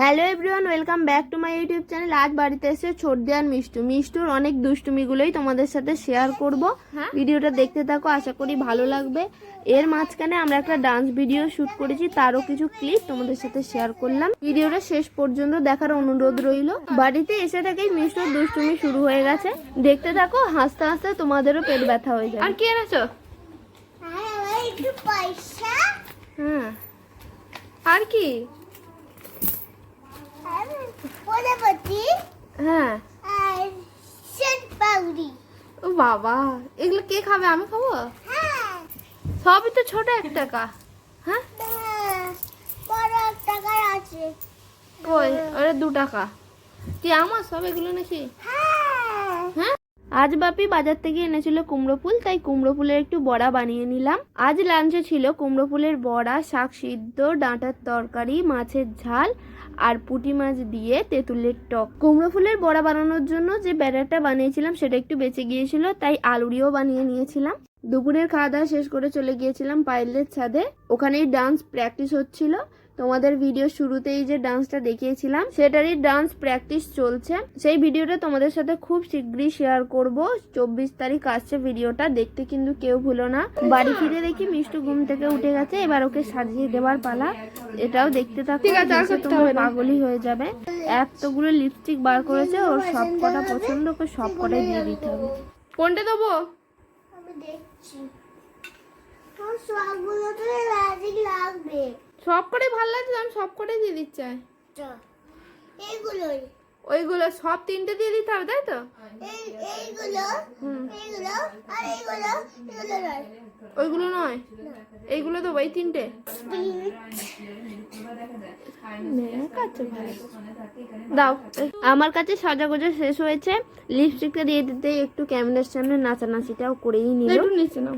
Hello everyone welcome back to my YouTube channel আজ বাড়িতে এসে ছোটদি আর মিষ্টু। মিষ্টুর অনেক দুষ্টুমিগুলোই তোমাদের সাথে শেয়ার করব। ভিডিওটা দেখতে থাকো আশা করি ভালো লাগবে। এর মাঝখানে আমরা একটা ডান্স ভিডিও শুট করেছি তারও কিছু ক্লিপ তোমাদের সাথে শেয়ার করলাম। ভিডিওটা শেষ পর্যন্ত দেখার অনুরোধ রইল। বাড়িতে এসে থেকেই মিষ্টুর দুষ্টুমি শুরু হয়ে গেছে। দেখতে থাকো হাসতে হাসতে তোমাদেরও পেট ব্যথা হয়ে যায় আর কি এনেছো? আর আমার একটু পয়সা। হ্যাঁ। আর কি? হ্যাঁ। ও বাবা, এগুলো কে খাবে? আমি খাব? সবই তো ছোট এক টাকা। হ্যাঁ? কই? ওরা দু টাকা। কি আমার সব এগুলো নাকি? হ্যাঁ আজ বাপি বাজার থেকে এনেছিল কুমড়ো ফুল, তাই কুমড়ো ফুলের একটু বড়া বানিয়ে নিলাম। আজ লাঞ্চে ছিল কুমড়ো ফুলের বড়া, শাক সিদ্ধ, ডাঁটার তরকারি, মাছের ঝাল আর পুঁটি মাছ দিয়ে তেঁতুলের টক। কুমড়ো ফুলের বড়া বানানোর জন্য যে ব্যাটারটা বানিয়েছিলাম সেটা একটু বেঁচে গিয়েছিল, তাই আলুরিও বানিয়ে নিয়েছিলাম। দুপুরের খাওয়া দাওয়া শেষ করে চলে গিয়েছিলাম পাইলের ছাদে। ওখানেই ডান্স প্র্যাকটিস হচ্ছিল। তোমাদের ভিডিও শুরুতেই যে ডান্সটা দেখিয়েছিলাম সেটারই ডান্স প্র্যাকটিস চলছে। সেই ভিডিওটা তোমাদের সাথে খুব শীঘ্রই শেয়ার করব। চব্বিশ তারিখ আসছে ভিডিওটা দেখতে কিন্তু কেউ ভুলো না। বাড়ি ফিরে দেখি মিষ্টু ঘুম থেকে উঠে গেছে এবার ওকে সাজিয়ে দেওয়ার পালা। এটাও দেখতে থাকো তোমরা পাগলই হয়ে যাবে। এতগুলো লিপস্টিক বার করেছে ওর সব কটা পছন্দ ওকে সব কটাই দিয়ে দিতে হবে। কোনটা দেবো? দেখছি। সবগুলো তো লাগবে। সব কটাই ভালো লাগছে আমি সব কটাই দিয়ে দিচ্ছি এইগুলোই। ওইগুলো সব তিনটে দিয়ে দিতে হবে তাই তো? এইগুলো এইগুলো আর এইগুলো এগুলো নয়। ওইগুলো নয়? এইগুলো তো ওই তিনটে? দাও। আমার কাছে সাজাগোজা শেষ হয়েছে। লিপস্টিকটা দিয়ে দিতে একটু ক্যামেরার সামনে নাচানাচিটাও করেই নিল। নিচে নাও।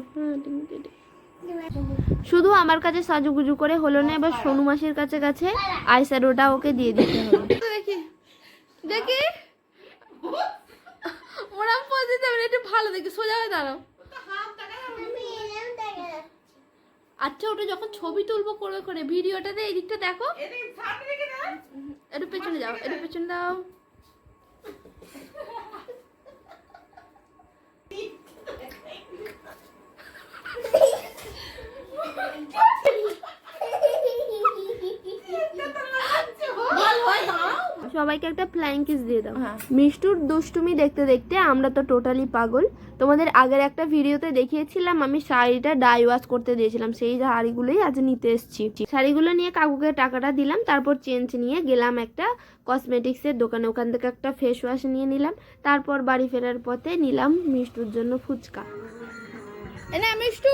শুধু আমার কাছে সাজুগুজু করে হলো না, এবার সোনু মাসির কাছে কাছে আইশ্যাডোটা ওকে দিয়ে দিতে হবে। দেখি দেখি। ওরম পজ দিতে হবে একটু ভালো, দেখি, সোজা হয়ে দাঁড়াও। আচ্ছা ওটা যখন ছবি তুলবো করবে করে ভিডিওটাতে এই দিকটা দেখো। একটু পেছনে যাও, একটু পেছনে দাও। সবাইকে একটা ফ্লাইং কিস দিয়ে দাও। মিষ্টুর দুষ্টুমি দেখতে দেখতে আমরা তো টোটালি পাগল। তোমাদের আগের একটা ভিডিওতে দেখিয়েছিলাম আমি শাড়িটা ডাই ওয়াশ করতে দিয়েছিলাম। সেই শাড়িগুলোই আজ নিতে এসেছি। শাড়িগুলো নিয়ে কাকুকে টাকাটা দিলাম তারপর চেঞ্জ নিয়ে গেলাম একটা কসমেটিক্সের দোকানে। ওখান থেকে একটা ফেস ওয়াশ নিয়ে নিলাম। তারপর বাড়ি ফেরার পথে নিলাম মিষ্টুর জন্য ফুচকা। মিষ্টু!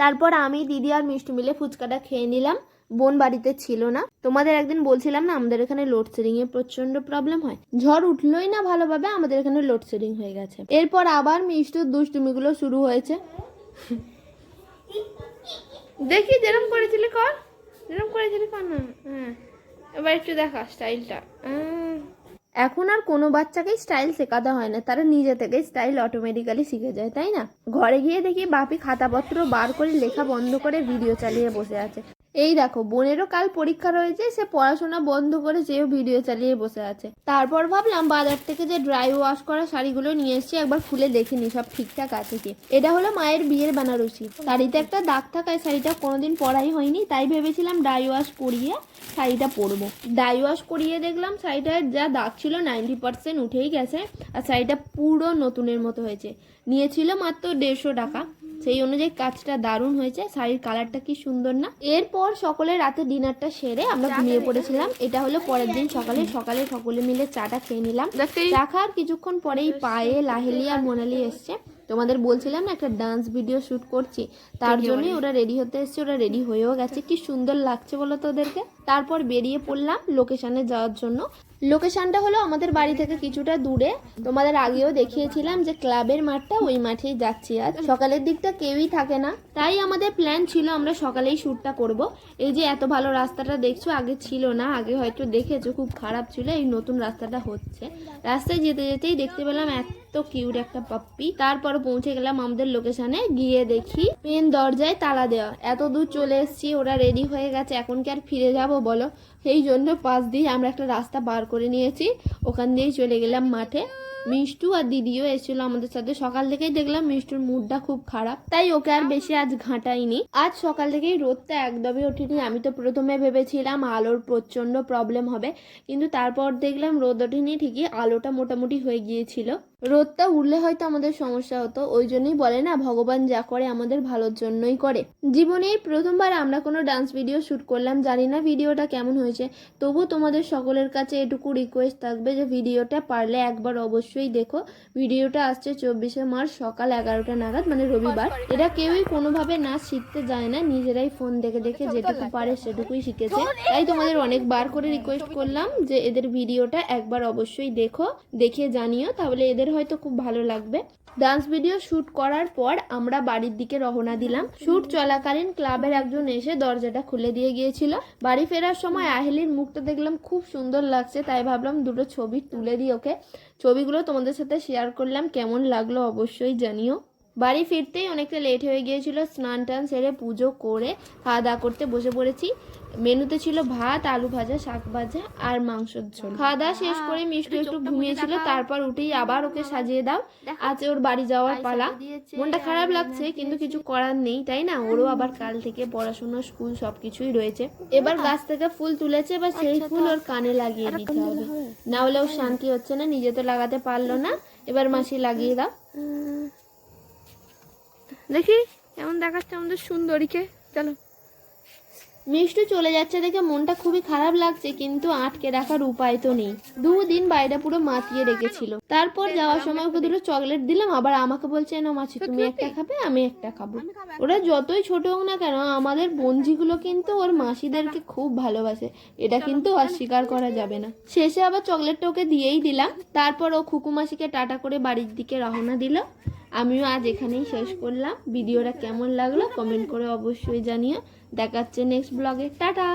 তারপর আমি, দিদি আর মিষ্টি মিলে ফুচকাটা খেয়ে নিলাম। বোন বাড়িতে ছিল না। তোমাদের একদিন বলছিলাম না, আমাদের এখানে লোডশেডিং এর প্রচণ্ড প্রবলেম হয়। ঝড় উঠলোই না ভালোভাবে, আমাদের এখানে লোডশেডিং হয়ে গেছে। এরপর আবার মিষ্টুর দুষ্টুমিগুলো শুরু হয়েছে। দেখি যেরকম করেছিলি কর। যেরকম করেছিলি কর না হ্যাঁ। এবার একটু দেখা স্টাইলটা এখন আর কোনো বাচ্চাকেই স্টাইল শেখাতে হয় না। তারা নিজে থেকে স্টাইল অটোমেটিক্যালি শিখে যায়, তাই না? ঘরে গিয়ে দেখি বাপি খাতাপত্র বার করে লেখা বন্ধ করে ভিডিও চালিয়ে বসে আছে। এই দেখো, বোনেরও কাল পরীক্ষা রয়েছে, সে পড়াশোনা বন্ধ করে যেও ভিডিও চালিয়ে বসে আছে। তারপর ভাবলাম বাজার থেকে যে ড্রাই ওয়াশ করা শাড়িগুলো নিয়ে এসেছি, একবার খুলে দেখে নি সব ঠিকঠাক আছে কি? এটা হলো মায়ের বিয়ের বেনারসি। শাড়িতে একটা দাগ থাকায় শাড়িটা কোনোদিন পরাই হয়নি, তাই ভেবেছিলাম ড্রাই ওয়াশ করিয়ে শাড়িটা পরবো। ড্রাই ওয়াশ করিয়ে দেখলাম শাড়িটার যা দাগ ছিল নাইনটি পার্সেন্ট উঠেই গেছে, আর শাড়িটা পুরো নতুনের মতো হয়েছে। নিয়েছিল মাত্র দেড়শো টাকা। সেই অনুযায়ী কাজটা দারুণ হয়েছে শাড়ির কালারটা কি সুন্দর না? এরপর সকলে রাতে ডিনারটা সেরে আমরা ঘুমিয়ে পড়েছিলাম। এটা হলো পরের দিন সকালে সকালে সকলে মিলে চাটা খেয়ে নিলাম। চা খাওয়ার কিছুক্ষণ পরেই পায়ে লাহেলি আর মোনালি এসছে। তোমাদের বলছিলাম না একটা ডান্স ভিডিও শুট করছি। তার জন্যই ওরা রেডি হতে এসছে ওরা রেডি হয়েও গেছে। কি সুন্দর লাগছে বলো তো ওদেরকে। তারপর বেরিয়ে পড়লাম লোকেশনে যাওয়ার জন্য। লোকেশনটা হলো আমাদের বাড়ি থেকে কিছুটা দূরে। তোমাদের আগেও দেখিয়েছিলাম যে ক্লাবের মাঠটা ওই মাঠেই যাচ্ছি আজ। সকালের দিকটা কেউই থাকে না। তাই আমাদের প্ল্যান ছিল আমরা সকালেই শ্যুটটা করব। এই যে এত ভালো রাস্তাটা দেখছ আগে ছিল না আগে হয়তো দেখেছ খুব খারাপ ছিল। এই নতুন রাস্তাটা হচ্ছে। রাস্তায় যেতে যেতেই দেখতে পেলাম এক এত কিউট একটা পাপ্পি তারপর পৌঁছে গেলাম আমাদের লোকেশনে গিয়ে দেখি মেন দরজায় তালা দেওয়া। এত দূর চলে এসেছি, ওরা রেডি হয়ে গেছে, এখন কি আর ফিরে যাব বলো? সেই জন্য পাশ দিয়ে আমরা একটা রাস্তা বার করে নিয়েছি। ওখান দিয়েই চলে গেলাম মাঠে। মিষ্টু আর দিদিও এসেছিল আমাদের সাথে। সকাল থেকেই দেখলাম মিষ্টুর মুডটা খুব খারাপ। তাই ওকে আর বেশি আজ ঘাঁটাইনি। আজ সকাল থেকেই রোদটা একদমই ওঠেনি। আমি তো প্রথমে ভেবেছিলাম আলোর প্রচণ্ড প্রবলেম হবে। কিন্তু তারপর দেখলাম রোদ ওঠেনি ঠিকই, আলোটা মোটামুটি হয়ে গিয়েছিল। রোদটা উঠলে হয়তো আমাদের সমস্যা হতো, ওই জন্যই বলে না, ভগবান যা করে আমাদের ভালোর জন্যই করে। জীবনে এই প্রথমবার আমরা কোনো ডান্স ভিডিও শ্যুট করলাম, জানি না ভিডিওটা কেমন হয়েছে তবু তোমাদের সকলের কাছে এটুকু রিকোয়েস্ট থাকবে যে ভিডিওটা পারলে একবার অবশ্যই দেখো। ভিডিওটা আসছে চব্বিশে মার্চ, সকাল এগারোটা নাগাদ মানে রবিবার। এটা কেউই কোনোভাবে নাচ শিখতে যায় না, নিজেরাই ফোন দেখে দেখে যেটুকু পারে সেটুকুই শিখেছে। তাই তোমাদের অনেকবার করে রিকোয়েস্ট করলাম যে এদের ভিডিওটা একবার অবশ্যই দেখো দেখে জানিও, তাহলে এদের হয়তো খুব ভালো লাগবে। ডান্স ভিডিও শুট করার পর আমরা বাড়ির দিকে রওনা দিলাম। শুট চলাকালীন ক্লাবের একজন এসে দরজাটা খুলে দিয়ে গিয়েছিল। বাড়ি ফেরার সময় আহেলির মুখটা দেখলাম খুব সুন্দর লাগছে, তাই ভাবলাম দুটো ছবি তুলে দিই ওকে। ছবিগুলো তোমাদের সাথে শেয়ার করলাম, কেমন লাগল অবশ্যই জানিও। বাড়ি ফিরতেই অনেকটা লেট হয়ে গিয়েছিল স্নান টান সেরে পুজো করে খাওয়া দাওয়া করতে বসে পড়েছি। মেনুতে ছিল ভাত আলু ভাজা শাক ভাজা আর মাংসের ঝোল। খাওয়া দাওয়া শেষ করে মিষ্টি একটু ঘুমিয়েছিল তারপর উঠেই আবার ওকে সাজিয়ে দাও। আছে ওর বাড়ি যাওয়ার পালা। মনটা খারাপ লাগছে কিন্তু কিছু করার নেই তাই না? ওরও আবার কাল থেকে পড়াশোনা স্কুল সবকিছুই রয়েছে। এবার গাছ থেকে ফুল তুলেছে এবার সেই ফুল ওর কানে লাগিয়ে দিতে হবে। না হলে ওর শান্তি হচ্ছে না নিজে তো লাগাতে পারল না। এবার মাসি লাগিয়ে দাও। দেখি কেমন দেখাচ্ছে আমাদের সুন্দরীকে। চলো। মিষ্টি চলে যাচ্ছে দেখে মনটা খুবই খারাপ লাগছে কিন্তু আটকে রাখার উপায় তো নেই। দুদিন বাইরে পুরো মাতিয়ে রেখেছিল। তারপর যাওয়ার সময় ওকে দুটো চকলেট দিলাম আবার আমাকে বলছে না মাছি তুমি একটা খাবে আমি একটা খাব। ওরা যতই ছোট হোক না কেন আমাদের বঞ্জিগুলো কিন্তু ওর মাসিদেরকে খুব ভালোবাসে। এটা কিন্তু অস্বীকার করা যাবে না। শেষে আবার চকলেটটা ওকে দিয়েই দিলাম। তারপর ও খুকু মাসিকে টাটা করে বাড়ির দিকে রওনা দিল। আমিও আজ এখানেই শেষ করলাম। ভিডিওটা কেমন লাগল, কমেন্ট করে অবশ্যই জানিও। দেখাচ্ছে নেক্সট ব্লগে টাটা!